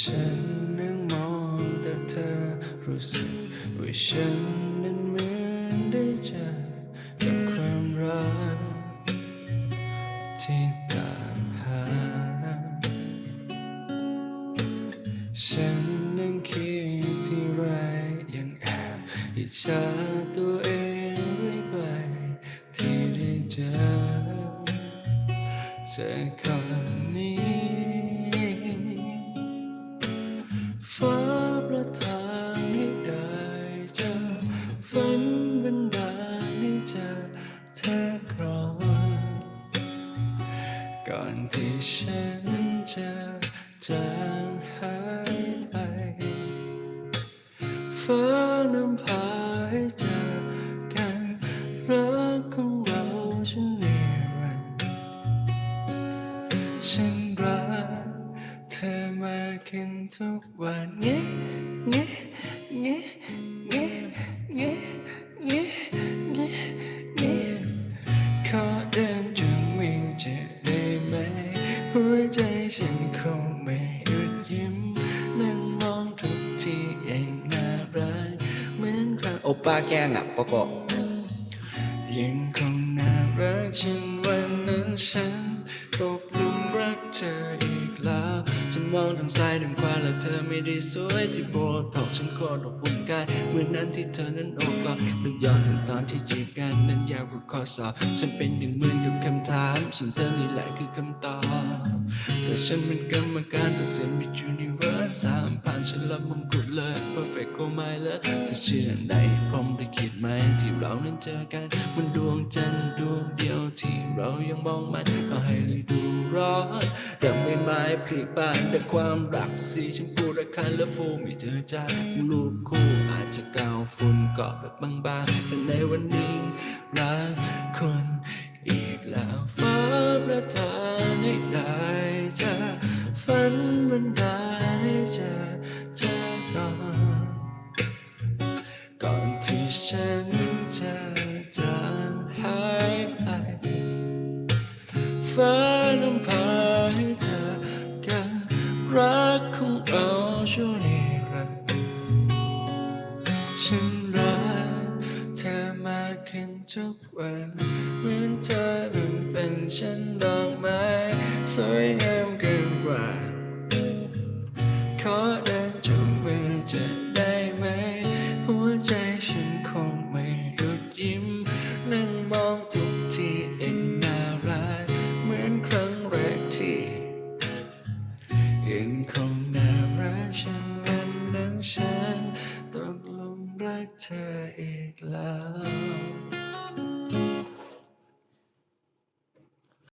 ฉันนั่งมองแต่เธอรู้สึกว่าฉันนั้นเหมือนได้เจอกับความรักที่ตามหา ฉันนั่งคิดที่ไรยังแอบอิจฉาตัวเองเรื่อยไปที่ได้เจอเธอคนนี้ ที่ฉันจะจางหายไปฟ้าน้ำพาให้เจอกันรักของเราฉันนิรันดร์ฉันรักเธอมากขึ้นทุกวันเงี้เงี้ ฉันคงไม่หยุดยิ้มนั่งมองทุกทียังน่ารักเหมือนครั้งโอป้าแกงอะปะกบยังคงน่ารักเช่นวันนั้นฉันตกหลุมรักเธออีก ฉันมองทางซ้ายทางขวาแล้วเธอไม่ได้สวยที่โบทอกฉันโคตรอบอุ่นกายเหมือนนั้นที่เธอนั้นโอบกอดนึกย้อนถึงตอนที่จีบกันนั้นยาวกว่าข้อสอบฉันเป็นหนึ่งหมื่นกับคำถามส่วนเธอนี่แหละคือคำตอบแต่ฉันเป็นกรรมการตัดสินมิจูนิเวิร์สสามผ่านฉันรับมงกุฎเลย perfect ก็ไม่เลิกเธอเชื่อในผมได้คิดไหมที่เรานั้นเจอกันบนดวงจันทร์ดวงเดียวที่เรายังมองมันก็ให้ฤดูร้อน ผลิบานแต่ความรักสีชมพูระคันและฟูมีเจอจางลูกคู่อาจจะกาวฝุ่นเกาะแบบบางๆแต่ในวันนี้รักคนอีกแล้วฟ้าประทานให้ได้จอฝันบันดาลให้เจอเธอก่อนก่อนที่ฉันจะจางหายไปฟ้า ของเราชั่วนิรันดร์ฉันรักเธอมากขึ้นทุกวันเหมือนเธอนั้นเป็นฉันดอกไม้สวยงามเกินกว่า ขอเดินจูงมือจะได้ไหม หัวใจฉันคงไม่หยุดยิ้มนั่งมองทุก ยังคงน่ารักฉันวันนั้นฉันตกหลุมรักเธออีกแล้ว